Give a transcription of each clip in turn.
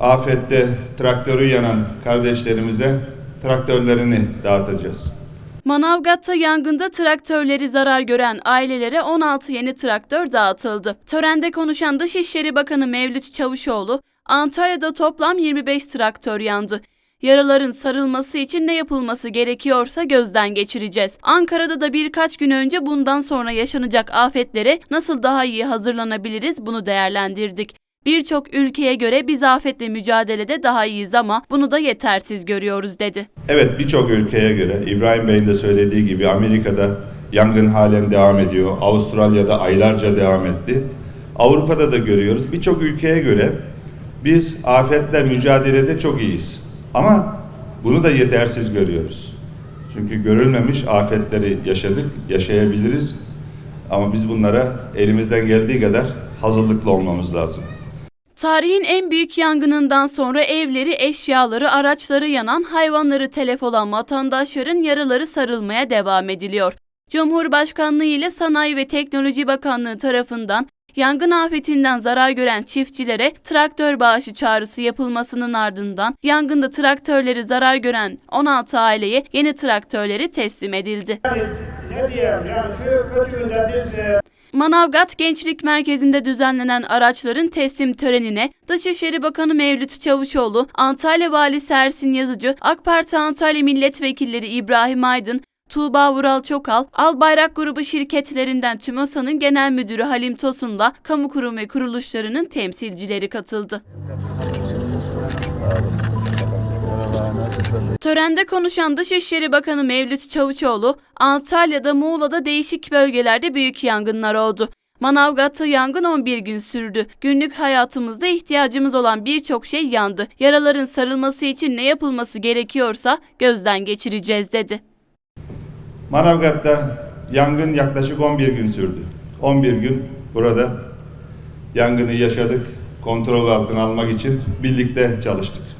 afette traktörü yanan kardeşlerimize traktörlerini dağıtacağız. Manavgat'ta yangında traktörleri zarar gören ailelere 16 yeni traktör dağıtıldı. Törende konuşan Dışişleri Bakanı Mevlüt Çavuşoğlu, Antalya'da toplam 25 traktör yandı. Yaraların sarılması için ne yapılması gerekiyorsa gözden geçireceğiz. Ankara'da da birkaç gün önce bundan sonra yaşanacak afetlere nasıl daha iyi hazırlanabiliriz bunu değerlendirdik. Birçok ülkeye göre biz afetle mücadelede daha iyiyiz ama bunu da yetersiz görüyoruz dedi. Evet birçok ülkeye göre İbrahim Bey'in de söylediği gibi Amerika'da yangın halen devam ediyor. Avustralya'da aylarca devam etti. Avrupa'da da görüyoruz. Birçok ülkeye göre biz afetle mücadelede çok iyiyiz. Ama bunu da yetersiz görüyoruz. Çünkü görülmemiş afetleri yaşadık, yaşayabiliriz. Ama biz bunlara elimizden geldiği kadar hazırlıklı olmamız lazım. Tarihin en büyük yangınından sonra evleri, eşyaları, araçları yanan, hayvanları telef olan vatandaşların yaraları sarılmaya devam ediliyor. Cumhurbaşkanlığı ile Sanayi ve Teknoloji Bakanlığı tarafından yangın afetinden zarar gören çiftçilere traktör bağışı çağrısı yapılmasının ardından yangında traktörleri zarar gören 16 aileye yeni traktörleri teslim edildi. ne diyeyim yani şu kötü günde biz e, Manavgat Gençlik Merkezi'nde düzenlenen araçların teslim törenine Dışişleri Bakanı Mevlüt Çavuşoğlu, Antalya Valisi Ersin Yazıcı, AK Parti Antalya Milletvekilleri İbrahim Aydın, Tuğba Vural Çokal, Albayrak Grubu şirketlerinden TÜMOSA'nın Genel Müdürü Halim Tosun'la kamu kurum ve kuruluşlarının temsilcileri katıldı. Törende konuşan Dışişleri Bakanı Mevlüt Çavuşoğlu, Antalya'da, Muğla'da değişik bölgelerde büyük yangınlar oldu. Manavgat'ta yangın 11 gün sürdü. Günlük hayatımızda ihtiyacımız olan birçok şey yandı. Yaraların sarılması için ne yapılması gerekiyorsa gözden geçireceğiz dedi. Manavgat'ta yangın yaklaşık 11 gün sürdü. 11 gün burada yangını yaşadık, kontrol altına almak için birlikte çalıştık.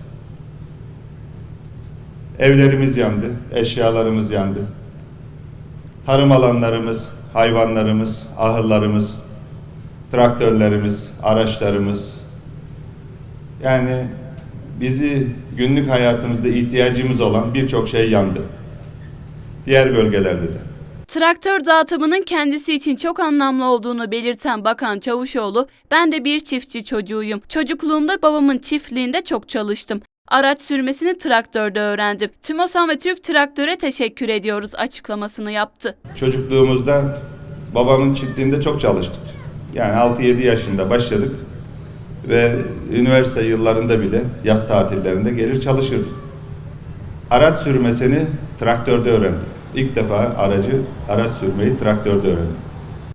Evlerimiz yandı, eşyalarımız yandı. Tarım alanlarımız, hayvanlarımız, ahırlarımız, traktörlerimiz, araçlarımız. Yani bizi günlük hayatımızda ihtiyacımız olan birçok şey yandı. Diğer bölgelerde de. Traktör dağıtımının kendisi için çok anlamlı olduğunu belirten Bakan Çavuşoğlu, ben de bir çiftçi çocuğuyum. Çocukluğumda babamın çiftliğinde çok çalıştım. Araç sürmesini traktörde öğrendim. TÜMOSAN ve Türk Traktör'e teşekkür ediyoruz açıklamasını yaptı. Çocukluğumuzda babamın çiftliğinde çok çalıştık. Yani 6-7 yaşında başladık ve üniversite yıllarında bile yaz tatillerinde gelir çalışırdık. Araç sürmesini traktörde öğrendim. İlk defa aracı, araç sürmeyi traktörde öğrendim.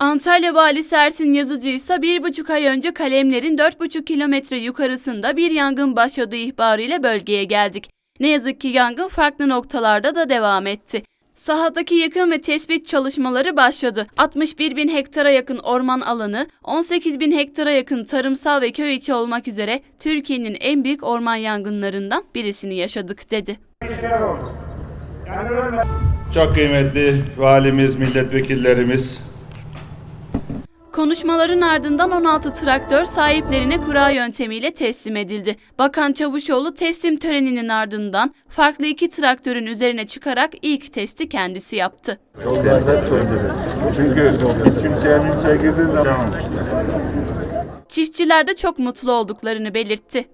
Antalya Valisi Ersin Yazıcı ise bir buçuk ay önce kalemlerin 4,5 kilometre yukarısında bir yangın başladığı ihbarıyla bölgeye geldik. Ne yazık ki yangın farklı noktalarda da devam etti. Sahadaki yıkım ve tespit çalışmaları başladı. 61 bin hektara yakın orman alanı, 18 bin hektara yakın tarımsal ve köy içi olmak üzere Türkiye'nin en büyük orman yangınlarından birisini yaşadık dedi. Çok kıymetli valimiz, milletvekillerimiz, Konuşmaların ardından 16 traktör sahiplerine kura yöntemiyle teslim edildi. Bakan Çavuşoğlu teslim töreninin ardından farklı iki traktörün üzerine çıkarak ilk testi kendisi yaptı. Çok dikkat. Çünkü kimseye kimseye girdiği zaman Çiftçiler de çok mutlu olduklarını belirtti.